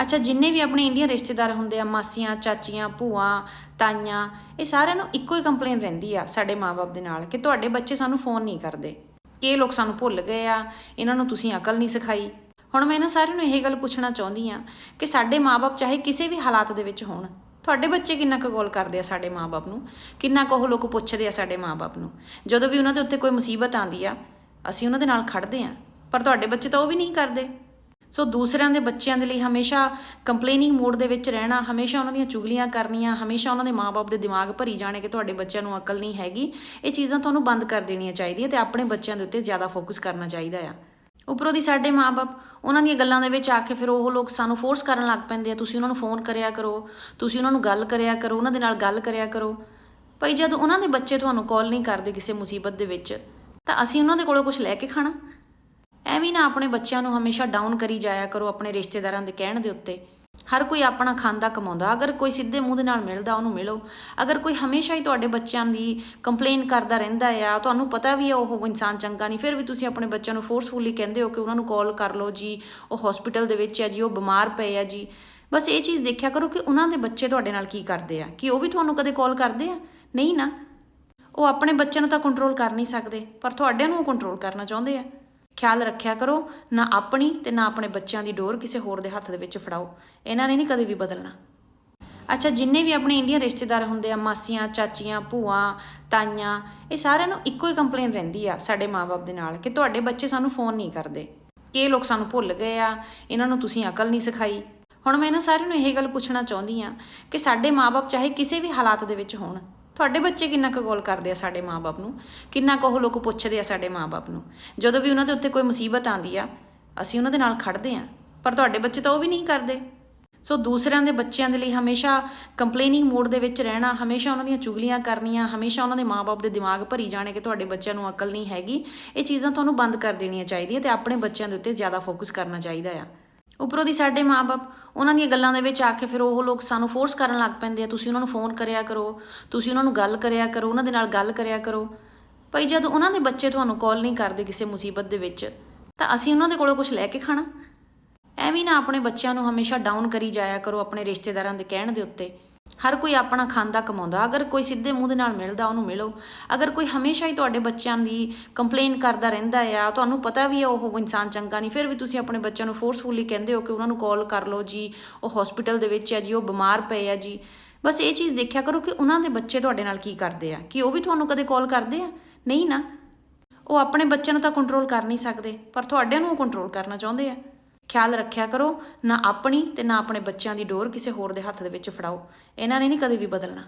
ਅੱਛਾ, ਜਿੰਨੇ ਵੀ ਆਪਣੇ ਇੰਡੀਅਨ ਰਿਸ਼ਤੇਦਾਰ ਹੁੰਦੇ ਆ, ਮਾਸੀਆਂ, ਚਾਚੀਆਂ, ਭੂਆ, ਤਾਈਆਂ, ਇਹ ਸਾਰਿਆਂ ਨੂੰ ਇੱਕੋ ਹੀ ਕੰਪਲੇਨ ਰਹਿੰਦੀ ਆ ਸਾਡੇ ਮਾਪੇ ਦੇ ਨਾਲ ਕਿ ਤੁਹਾਡੇ ਬੱਚੇ ਸਾਨੂੰ ਫੋਨ ਨਹੀਂ ਕਰਦੇ। ਕਿ ਇਹ ਲੋਕ ਸਾਨੂੰ ਭੁੱਲ ਗਏ ਆ, ਇਹਨਾਂ ਨੂੰ ਤੁਸੀਂ ਅਕਲ ਨਹੀਂ ਸਿਖਾਈ। ਹੁਣ ਮੈਂ ਇਹਨਾਂ ਸਾਰਿਆਂ ਨੂੰ ਇਹ ਗੱਲ ਪੁੱਛਣਾ ਚਾਹੁੰਦੀ ਆ ਕਿ ਸਾਡੇ ਮਾਪੇ ਚਾਹੇ ਕਿਸੇ ਵੀ ਹਾਲਾਤ ਦੇ ਵਿੱਚ ਹੋਣ, ਤੁਹਾਡੇ ਬੱਚੇ ਕਿੰਨਾ ਕੁ ਗੌਲ ਕਰਦੇ ਆ ਸਾਡੇ ਮਾਪੇ ਨੂੰ? ਕਿੰਨਾ ਕੁ ਉਹ ਲੋਕ ਪੁੱਛਦੇ ਆ ਸਾਡੇ ਮਾਪੇ ਨੂੰ? ਜਦੋਂ ਵੀ ਉਹਨਾਂ ਦੇ ਉੱਤੇ ਕੋਈ ਮੁਸੀਬਤ ਆਂਦੀ ਆ, ਅਸੀਂ ਉਹਨਾਂ ਦੇ ਨਾਲ ਖੜਦੇ ਆ, ਪਰ ਤੁਹਾਡੇ ਬੱਚੇ ਤਾਂ ਉਹ ਵੀ ਨਹੀਂ ਕਰਦੇ। ਸੋ ਦੂਸਰਿਆਂ ਦੇ ਬੱਚਿਆਂ ਦੇ ਲਈ ਹਮੇਸ਼ਾ ਕੰਪਲੇਨਿੰਗ ਮੋਡ ਦੇ ਵਿੱਚ ਰਹਿਣਾ, ਹਮੇਸ਼ਾ ਉਹਨਾਂ ਦੀਆਂ ਚੁਗਲੀਆਂ ਕਰਨੀਆਂ, ਹਮੇਸ਼ਾ ਉਹਨਾਂ ਦੇ ਮਾਪੇ ਦੇ ਦਿਮਾਗ ਭਰੀ ਜਾਣੇ ਕਿ ਤੁਹਾਡੇ ਬੱਚਿਆਂ ਨੂੰ ਅਕਲ ਨਹੀਂ ਹੈਗੀ, ਇਹ ਚੀਜ਼ਾਂ ਤੁਹਾਨੂੰ ਬੰਦ ਕਰ ਦੇਣੀਆਂ ਚਾਹੀਦੀਆਂ ਤੇ ਆਪਣੇ ਬੱਚਿਆਂ ਦੇ ਉੱਤੇ ਜ਼ਿਆਦਾ ਫੋਕਸ ਕਰਨਾ ਚਾਹੀਦਾ ਆ। ਉੱਪਰੋਂ ਦੀ ਸਾਡੇ ਮਾਪੇ ਉਹਨਾਂ ਦੀਆਂ ਗੱਲਾਂ ਦੇ ਵਿੱਚ ਆ ਕੇ ਫਿਰ ਉਹ ਲੋਕ ਸਾਨੂੰ ਫੋਰਸ ਕਰਨ ਲੱਗ ਪੈਂਦੇ ਆ, ਤੁਸੀਂ ਉਹਨਾਂ ਨੂੰ ਫੋਨ ਕਰਿਆ ਕਰੋ, ਤੁਸੀਂ ਉਹਨਾਂ ਨੂੰ ਗੱਲ ਕਰਿਆ ਕਰੋ, ਉਹਨਾਂ ਦੇ ਨਾਲ ਗੱਲ ਕਰਿਆ ਕਰੋ। ਭਾਈ, ਜਦ ਉਹਨਾਂ ਦੇ ਬੱਚੇ ਤੁਹਾਨੂੰ ਕਾਲ ਨਹੀਂ ਕਰਦੇ ਕਿਸੇ ਮੁਸੀਬਤ ਦੇ ਵਿੱਚ, ਤਾਂ ਅਸੀਂ ਉਹਨਾਂ ਦੇ ਕੋਲੋਂ ਕੁਝ ਲੈ ਕੇ ਖਾਣਾ? ਐਵੇਂ ਨਾ ਆਪਣੇ ਬੱਚਿਆਂ ਨੂੰ ਹਮੇਸ਼ਾ ਡਾਊਨ ਕਰੀ ਜਾਇਆ ਕਰੋ ਆਪਣੇ ਰਿਸ਼ਤੇਦਾਰਾਂ ਦੇ ਕਹਿਣ ਦੇ ਉੱਤੇ। ਹਰ ਕੋਈ ਆਪਣਾ ਖਾਂਦਾ ਕਮਾਉਂਦਾ, ਅਗਰ ਕੋਈ ਸਿੱਧੇ ਮੂੰਹ ਦੇ ਨਾਲ ਮਿਲਦਾ, ਉਹਨੂੰ ਮਿਲੋ। ਅਗਰ ਕੋਈ ਹਮੇਸ਼ਾ ਹੀ ਤੁਹਾਡੇ ਬੱਚਿਆਂ ਦੀ ਕੰਪਲੇਨ ਕਰਦਾ ਰਹਿੰਦਾ ਆ, ਤੁਹਾਨੂੰ ਪਤਾ ਵੀ ਆ, ਉਹ ਇਨਸਾਨ ਚੰਗਾ ਨਹੀਂ। ਫਿਰ ਵੀ ਤੁਸੀਂ ਆਪਣੇ ਬੱਚਿਆਂ ਨੂੰ ਫੋਰਸਫੁਲੀ ਕਹਿੰਦੇ ਹੋ ਕਿ ਉਹਨਾਂ ਨੂੰ ਕਾਲ ਕਰ ਲਓ ਜੀ, ਉਹ ਹਸਪੀਟਲ ਦੇ ਵਿੱਚ ਹੈ ਜੀ, ਉਹ ਬਿਮਾਰ ਪਏ ਆ ਜੀ। ਬਸ ਇਹ ਚੀਜ਼ ਦੇਖਿਆ ਕਰੋ ਕਿ ਉਹਨਾਂ ਦੇ ਬੱਚੇ ਤੁਹਾਡੇ ਨਾਲ ਕੀ ਕਰਦੇ ਆ, ਕਿ ਉਹ ਵੀ ਤੁਹਾਨੂੰ ਕਦੇ ਕਾਲ ਕਰਦੇ ਆ? ਨਹੀਂ ਨਾ। ਉਹ ਆਪਣੇ ਬੱਚਿਆਂ ਨੂੰ ਤਾਂ ਕੰਟਰੋਲ ਕਰ ਨਹੀਂ ਸਕਦੇ, ਪਰ ਤੁਹਾਡਿਆਂ ਨੂੰ ਉਹ ਕੰਟਰੋਲ ਕਰਨਾ ਚਾਹੁੰਦੇ ਆ। ਖਿਆਲ ਰੱਖਿਆ ਕਰੋ, ਨਾ ਆਪਣੀ ਤੇ ਨਾ ਆਪਣੇ ਬੱਚਿਆਂ ਦੀ ਡੋਰ ਕਿਸੇ ਹੋਰ ਦੇ ਹੱਥ ਦੇ ਵਿੱਚ ਫੜਾਓ। ਇਹਨਾਂ ਨੇ ਨਹੀਂ ਕਦੇ ਵੀ ਬਦਲਣਾ। ਅੱਛਾ, ਜਿੰਨੇ ਵੀ ਆਪਣੇ ਇੰਡੀਅਨ ਰਿਸ਼ਤੇਦਾਰ ਹੁੰਦੇ ਆ, ਮਾਸੀਆਂ, ਚਾਚੀਆਂ, ਭੂਆ, ਤਾਈਆਂ, ਇਹ ਸਾਰਿਆਂ ਨੂੰ ਇੱਕੋ ਹੀ ਕੰਪਲੇਨ ਰਹਿੰਦੀ ਆ ਸਾਡੇ ਮਾਪੇ ਦੇ ਨਾਲ ਕਿ ਤੁਹਾਡੇ ਬੱਚੇ ਸਾਨੂੰ ਫੋਨ ਨਹੀਂ ਕਰਦੇ। ਕਿ ਇਹ ਲੋਕ ਸਾਨੂੰ ਭੁੱਲ ਗਏ ਆ, ਇਹਨਾਂ ਨੂੰ ਤੁਸੀਂ ਅਕਲ ਨਹੀਂ ਸਿਖਾਈ। ਹੁਣ ਮੈਂ ਇਹਨਾਂ ਸਾਰਿਆਂ ਨੂੰ ਇਹ ਗੱਲ ਪੁੱਛਣਾ ਚਾਹੁੰਦੀ ਆ ਕਿ ਸਾਡੇ ਮਾਪੇ ਚਾਹੇ ਕਿਸੇ ਵੀ ਹਾਲਾਤ ਦੇ ਵਿੱਚ ਹੋਣ ਤੁਹਾਡੇ ਬੱਚੇ ਕਿੰਨਾ ਕੁ ਗੌਲ ਕਰਦੇ ਆ ਸਾਡੇ ਮਾਪੇ ਨੂੰ? ਕਿੰਨਾ ਕੁ ਉਹ ਲੋਕ ਪੁੱਛਦੇ ਆ ਸਾਡੇ ਮਾਪੇ ਨੂੰ? ਜਦੋਂ ਵੀ ਉਹਨਾਂ ਦੇ ਉੱਤੇ ਕੋਈ ਮੁਸੀਬਤ ਆਂਦੀ ਆ, ਅਸੀਂ ਉਹਨਾਂ ਦੇ ਨਾਲ ਖੜਦੇ ਆ, ਪਰ ਤੁਹਾਡੇ ਬੱਚੇ ਤਾਂ ਉਹ ਵੀ ਨਹੀਂ ਕਰਦੇ। ਸੋ ਦੂਸਰਿਆਂ ਦੇ ਬੱਚਿਆਂ ਦੇ ਲਈ ਹਮੇਸ਼ਾ ਕੰਪਲੇਨਿੰਗ ਮੋਡ ਦੇ ਵਿੱਚ ਰਹਿਣਾ, ਹਮੇਸ਼ਾ ਉਹਨਾਂ ਦੀਆਂ ਚੁਗਲੀਆਂ ਕਰਨੀਆਂ, ਹਮੇਸ਼ਾ ਉਹਨਾਂ ਦੇ ਮਾਪੇ ਦੇ ਦਿਮਾਗ ਭਰੀ ਜਾਣੇ ਕਿ ਤੁਹਾਡੇ ਬੱਚਿਆਂ ਨੂੰ ਅਕਲ ਨਹੀਂ ਹੈਗੀ, ਇਹ ਚੀਜ਼ਾਂ ਤੁਹਾਨੂੰ ਬੰਦ ਕਰ ਦੇਣੀਆਂ ਚਾਹੀਦੀਆਂ ਤੇ ਆਪਣੇ ਬੱਚਿਆਂ ਦੇ ਉੱਤੇ ਜ਼ਿਆਦਾ ਫੋਕਸ ਕਰਨਾ ਚਾਹੀਦਾ ਆ। ਉੱਪਰੋਂ ਦੀ ਸਾਡੇ ਮਾਪੇ ਉਹਨਾਂ ਦੀਆਂ ਗੱਲਾਂ ਦੇ ਵਿੱਚ ਆ ਕੇ ਫਿਰ ਉਹ ਲੋਕ ਸਾਨੂੰ ਫੋਰਸ ਕਰਨ ਲੱਗ ਪੈਂਦੇ ਆ, ਤੁਸੀਂ ਉਹਨਾਂ ਨੂੰ ਫੋਨ ਕਰਿਆ ਕਰੋ, ਤੁਸੀਂ ਉਹਨਾਂ ਨੂੰ ਗੱਲ ਕਰਿਆ ਕਰੋ, ਉਹਨਾਂ ਦੇ ਨਾਲ ਗੱਲ ਕਰਿਆ ਕਰੋ। ਭਾਈ ਜਦ ਉਹਨਾਂ ਦੇ ਬੱਚੇ ਤੁਹਾਨੂੰ ਕਾਲ ਨਹੀਂ ਕਰਦੇ ਕਿਸੇ ਮੁਸੀਬਤ ਦੇ ਵਿੱਚ, ਤਾਂ ਅਸੀਂ ਉਹਨਾਂ ਦੇ ਕੋਲੋਂ ਕੁਝ ਲੈ ਕੇ ਖਾਣਾ? ਐਵੇਂ ਨਾ ਆਪਣੇ ਬੱਚਿਆਂ ਨੂੰ ਹਮੇਸ਼ਾ ਡਾਊਨ ਕਰੀ ਜਾਇਆ ਕਰੋ ਆਪਣੇ ਰਿਸ਼ਤੇਦਾਰਾਂ ਦੇ ਕਹਿਣ ਦੇ ਉੱਤੇ। ਹਰ ਕੋਈ ਆਪਣਾ ਖਾਂਦਾ ਕਮਾਉਂਦਾ। ਅਗਰ ਕੋਈ ਸਿੱਧੇ ਮੂੰਹ ਦੇ ਨਾਲ ਮਿਲਦਾ, ਉਹਨੂੰ ਮਿਲੋ। ਅਗਰ ਕੋਈ ਹਮੇਸ਼ਾ ਹੀ ਤੁਹਾਡੇ ਬੱਚਿਆਂ ਦੀ ਕੰਪਲੇਨ ਕਰਦਾ ਰਹਿੰਦਾ ਆ, ਤੁਹਾਨੂੰ ਪਤਾ ਵੀ ਆ, ਉਹ ਇਨਸਾਨ ਚੰਗਾ ਨਹੀਂ। ਫਿਰ ਵੀ ਤੁਸੀਂ ਆਪਣੇ ਬੱਚਿਆਂ ਨੂੰ ਫੋਰਸਫੁਲੀ ਕਹਿੰਦੇ ਹੋ ਕਿ ਉਹਨਾਂ ਨੂੰ ਕਾਲ ਕਰ ਲਓ ਜੀ, ਉਹ ਹਸਪੀਟਲ ਦੇ ਵਿੱਚ ਆ ਜੀ, ਉਹ ਬਿਮਾਰ ਪਏ ਆ ਜੀ। ਬਸ ਇਹ ਚੀਜ਼ ਦੇਖਿਆ ਕਰੋ ਕਿ ਉਹਨਾਂ ਦੇ ਬੱਚੇ ਤੁਹਾਡੇ ਨਾਲ ਕੀ ਕਰਦੇ ਆ। ਕਿ ਉਹ ਵੀ ਤੁਹਾਨੂੰ ਕਦੇ ਕਾਲ ਕਰਦੇ ਆ? ਨਹੀਂ ਨਾ। ਉਹ ਆਪਣੇ ਬੱਚਿਆਂ ਨੂੰ ਤਾਂ ਕੰਟਰੋਲ ਕਰ ਨਹੀਂ ਸਕਦੇ, ਪਰ ਤੁਹਾਡਿਆਂ ਨੂੰ ਉਹ ਕੰਟਰੋਲ ਕਰਨਾ ਚਾਹੁੰਦੇ ਆ। ਖਿਆਲ ਰੱਖਿਆ ਕਰੋ, ਨਾ ਆਪਣੀ ਤੇ ਨਾ ਆਪਣੇ ਬੱਚਿਆਂ ਦੀ ਡੋਰ ਕਿਸੇ ਹੋਰ ਦੇ ਹੱਥ ਦੇ ਵਿੱਚ ਫੜਾਓ। ਇਹਨਾਂ ਨੇ ਨਹੀਂ ਕਦੇ ਵੀ ਬਦਲਣਾ।